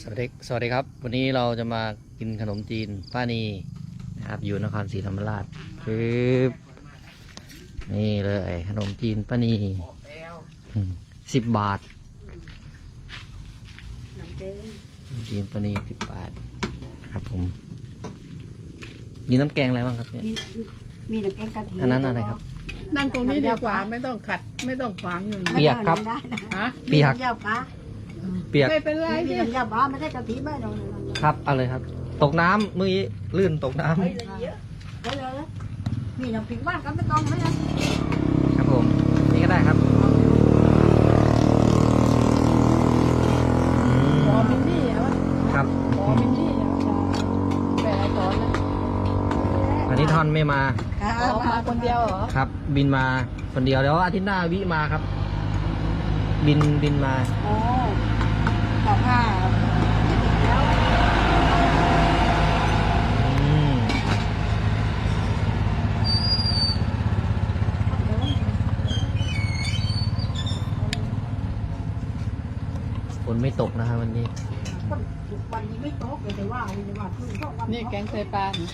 สวัสดีสวัสดีครับ วันนี้เราจะมากินขนมจีนป้านีนะครับ อยู่นครศรีธรรมราชคือนี่เลย ขนมจีนป้านีสิบบาทขนมจีนป้านีสิบบาท ครับผม มีน้ำแกงอะไรบ้างครับเนี่ยมีมีน้ำแกงกะทิอันนั้นอะไรครับนั่งตรงนี้ดีกว่าไม่ต้องขัด ไม่ต้องขวางอยู่เปียกครับได้นะฮะเปียกมีน้ำยาปลา เปียก ไม่เป็นไรมีที่น้ำยาปลาไม่ได้กะทิไม่ลงเลยครับเอาเลยครับ ตกน้ำเมื่อกี้ลื่นตกน้ำเฮ้ยเลยมีน้ำพริกบ้านก็ไม่ต้องไม่ต้องครับผม นี่ก็ได้ครับหมอมินนี่เหรอวะครับหมอมินนี่เหรอแปลสอนนะอันนี้ทอนไม่มาครัอ๋อบมาคนเดียวเหรอครับ บินมาคนเดียวแล้วอาทิตย์หน้าวิมาครับ บินบินมาโอ้ สองห้าแล้วอืมฝนไม่ตกนะครับวันนี้ วันนี้ไม่โต๊ะเลยแต่ว่าวันนี้ว่าคือก็วันนี่แกงไตปลานี่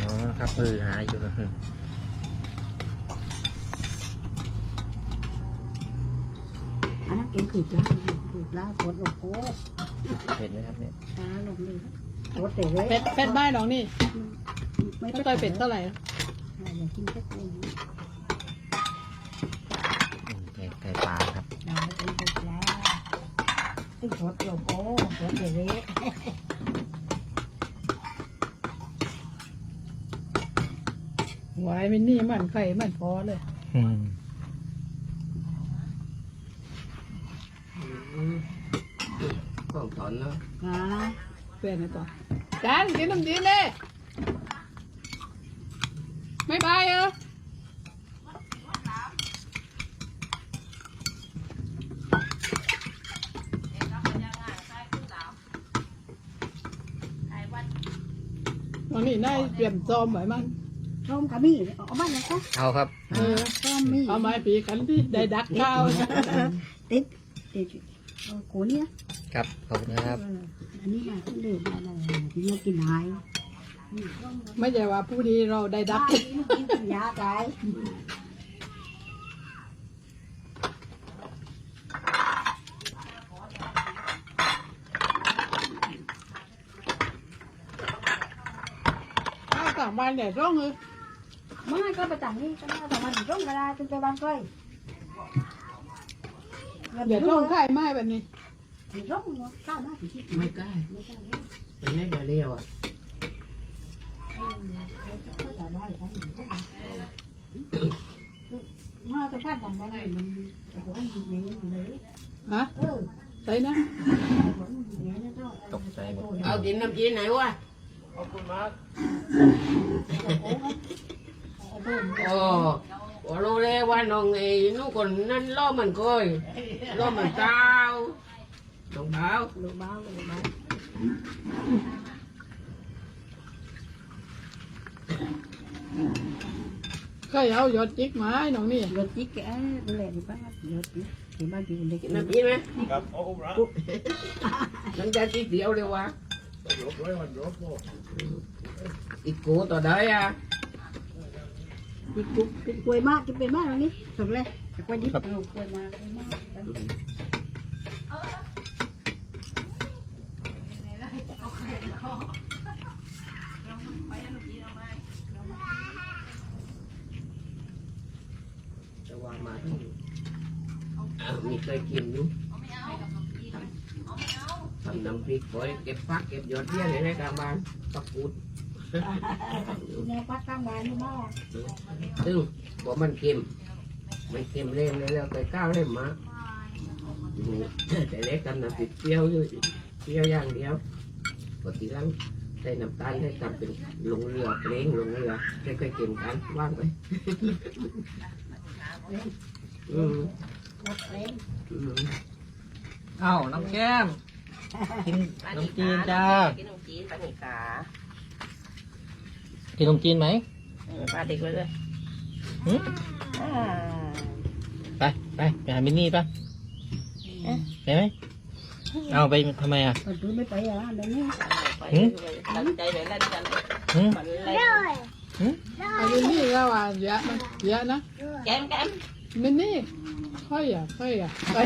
อ๋อ ครับคือหาอยู่นะ อันนั้นแกงขืดล้าขืดล้าปวดโอ้โหเห็นไหมครับเนี่ยตาลงเลยปวดแต่เลยเป็ดเป็ดบ้านหรองนี่ไม่ไม่ต้อยเป็ดเท่าไหร่อย่ากินแค่ตัวนี้อืมไก่ไก่ปลาครับได้เป็นเป็ดแล้วตึ้งปวดโอ้โหปวดแต่เลยหวายมินนี่มันไข่มันพอเลย อืม องถอนแล้วอ่าเป็นไงต่อจานกินขนมจีนเลยไม่ไปเหรอวันนี้นายเตรียมซ้อมไว้มั้งส้มกระมี่เอาบ้านเลยก็เอาครับ เออส้มมีเอาไม้ปีกันที่ได้ดักข้าวนะติดติดเอาโขเนี่ย ครับขอบคุณนะครับ อันนี้มาที่ดื่มอะไรที่มากินหายไม่ใช่ว่าผู้ดีเราได้ดักกินกินยาตายข้าวต่างบ้านใหญ่ร่องเออไม่ก็ไปต่างนี่ก็มาต่างมาถึงตรงก็ได้จนไปบ้านเคยเดี๋ยวร่องไข่ไม้แบบนี้ ถึงตรงข้าหน้าถึงที่ไม่ใกล้เป็นแม่เดียวเรียวอะมาไปข้าวต่างบ้านมันโอ้โหมันเหนื่อยเลยฮะเออใส่นะเอยนะเจ้าตกใจหมดเอากินน้ำจีนไหนวะโอ้โอ้รู้เลยว่าน้องไอ้นู่นคนนั้นล้อมันก้อยล้อมันเจ้าน้ องเท้าลูกบ้าลูกบ้าเคยเอาหยอดจิกไม้น้องนี่รถจิ๊กแกดูแลดีบ้านรถจิ๊กที่บ้านพี่เล็กกินน้ำจีนไหมครับโอ้โหน้ำใจจีเดียวเลยวะอีกกูต่อได้อะจิ๊กกุ๊กจิ๊กกล้วยมากจิ๊กเป็นมากตรงนี้สุดเลยกล้วยดิบลูกกล้วยมากกล้วยมาก จะวางมาที่อ้าวมีเคยกินอยู่ทำน้ำพริกไว้เก็บฟักเก็บยอดเยี่ยเลยในกลางบ้านปักปูดแนวปักข้างบ้านนี่มากซึ่งบอกมันเค็มไม่เค็มเล่มเลยแล้วไปก้าวเล่มมาแต่เล็กกันนะติดเปรี้ยวอยู่เปรี้ยวอย่างเดียว ปกติแล้วใส่น้ำตาลให้กลับเป็นลงเรือเพลงลงเรือค่อยๆกินกันว่างไปอืมรถเล็กอืมเอ้าน้ำแก้มกินขนมจีนจ้ากินขนมจีนปลาหนิกากินขนมจีนไหมเออปลาเด็กเลยเลยหึอ่าไปไปไปหามินนี่ปะไปไหม เอาไปทำไมอะคนพื้นไม่ไปอะเดี๋ยวนี้ไปหืมตั้งใจเลยเล่นกันหืมมันเล่นอันนี้เราอะเยอะนะเยอะนะแกมแกมมินนี่ค่อยอะค่อยอะไป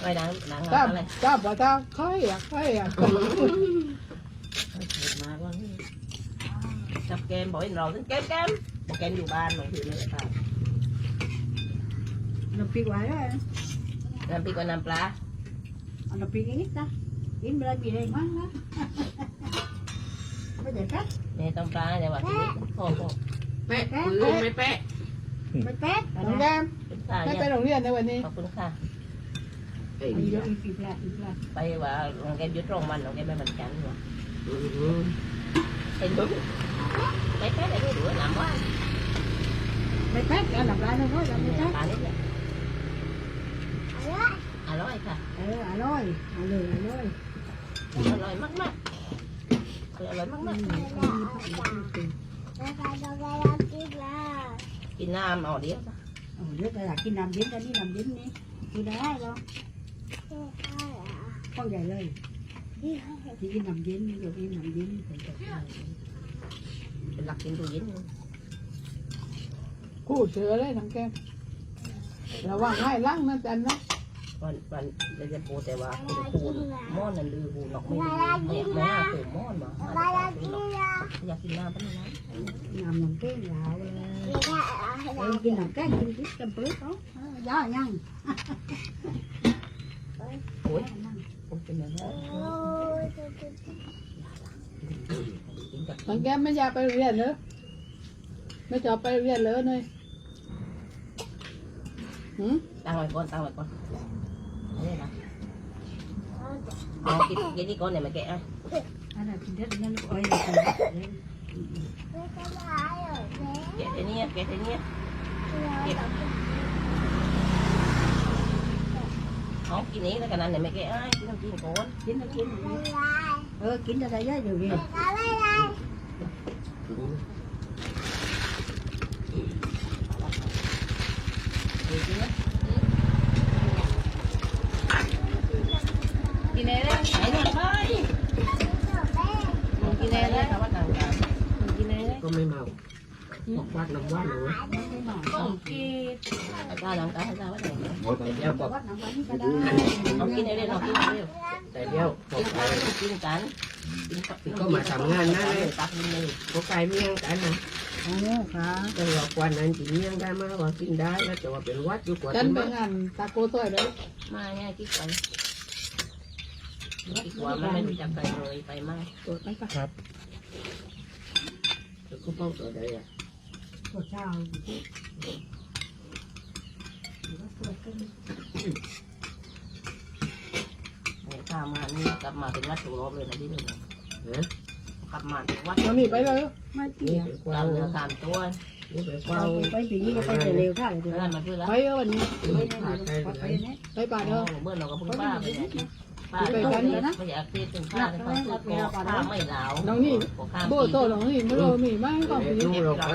ไปดังดังจ้าอะไรจ้าบ่จ้าค่อยอะค่อยอะมาว่าจับแกมบอกให้เราแกมแกมบอกแกมอยู่บ้านหนูถือเลยค่ะน้ำพริกไว้เลย น้ำพริกกับน้ำปลาเอาน้ำพริกนิดนะกินเวลามีแรงมั้งนะไม่ได้แป๊ะเนี่ยต้มปลาเนี่ยว่าทีนี้พ่อพ่อแปะปืนไม่แปะไม่แป๊ะน้องแก้มเป็นข้าให้เนี่ยไปโรงเรียนในวันนี้ขอบคุณค่ะไอ้อีกเหี้ยอีกอีกละอีกละไปว่าโรงแกมยุดโรงมันโรงแกมไม่มันจันทร์ว่ะอืมไอ้ดุ๊กไปแค่ไหนไม่รู้หนำว่าไม่แป๊ะแล้วหลับร้านน้อยๆไม่แป๊ะปลาเนี่ย อร่อยค่ะเอออร่อยอร่อยอร่อยอร่อยมากมากอร่อยมากมากกินน้ำเอาเดี๋ยวโอ้เดี๋ยวแต่อยากกินน้ำเย็นกันนี่น้ำเย็นนี่กินได้หรอข้องใหญ่เลยที่กินน้ำเย็นนี่เดี๋ยวกินน้ำเย็นนี่ผมจะเป็นหลักกินตู้เย็นกู้เสือเลยน้องแก้มระวังให้ล้างนะจันนะ วันวันเดี๋ยวจะปูแต่ว่าปูปูม้อนนั่นลือปูนอกไม่ลือไม่ไม่น่าปูม้อนมาอยากกินน้ำปะนะน้ำน้ำแกงยาวเลยเออกินน้ำแกงกินกินจำเป็นเขาย่ายังโอ้ยปูเป็นยังไงกินกับน้องแก้มไม่อยากไปโรงเรียนเลยไม่จะไปโรงเรียนเลยเนย หืมตั้งไว้ก่อนตั้งไว้ก่อนนี่นะเอากินกินนี่ก่อนเนี่ยมาแกะอันนั้นกินได้ยังอ้อยเลยแกะทีนี้แกะทีนี้เอากินนี้แล้วกันนั่นเนี่ยมาแกะกินน้ำกินก่อนกินนะกินเออกินอะไรเยอะอยู่ดิกินอะไรได้ไหนหน่อยไปกินอะไรได้ครับว่าต่างกันกินอะ ไรได้ก็ไม่เมาบอกวัดน้ำว่านหนูก็กินตาหลังตาตาว่าไหนแต่เดียวก็วัดน้ำวันนี้ก็ได้เอากินอะไรเรากินอะไรแต่เดียวพอกินไปข้าวกินกันตักกินเลยพอไก่เมี่ยงกันนะโอ้ค่ะแต่ว่าวันนั้นกินเมี่ยงได้มาว่ากินได้แล้วแต่ว่าเป็นวัดอยู่กว่าจันที่ไปมางานตาโกซอยเลยมาเนี่ยกินไปกินว่ามันไม่รู้จักใครเลยไปมาตัวไป ปะก็เป้าตัวใดอะปวดเช้าข้ามานี่กลับมาเป็นวัดถูกรอบเลยนะที่นี่ฮะกลับมาเป็นวัดเราหนีไปเลยไม่เกี่นี่ยวเป็นคตาวามเนื้อตามตัวนี่เป็นควาเรามไปปีนี้ก็ไปแต่เร็วค่ะเดี๋ยวเพื่อนมาเพื่อนแล้วไปเออวันนี้ไปเนี่ยไปป่าเด้อเมื่อเราก็พึ่งป้าไป ป้าไม่อยากตีถึงข้าเลยข้าข้าไม่หนาวน้องนี่โบโตน้องนี่ไม่รู้มีไหมก็มีลูกเราไป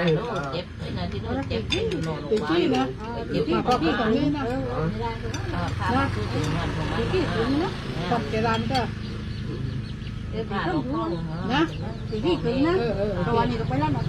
เจ็บไอ้นาที่นู้นเจ็บอยู่โน่นติดที่นะเจ็บที่ตรงนี้นะข้าคือถึงมันของมันที่ถึงนะกับเกรันก็ข้าลงนะที่ถึงนะตะวันนี้ก็ไปแล้วนะ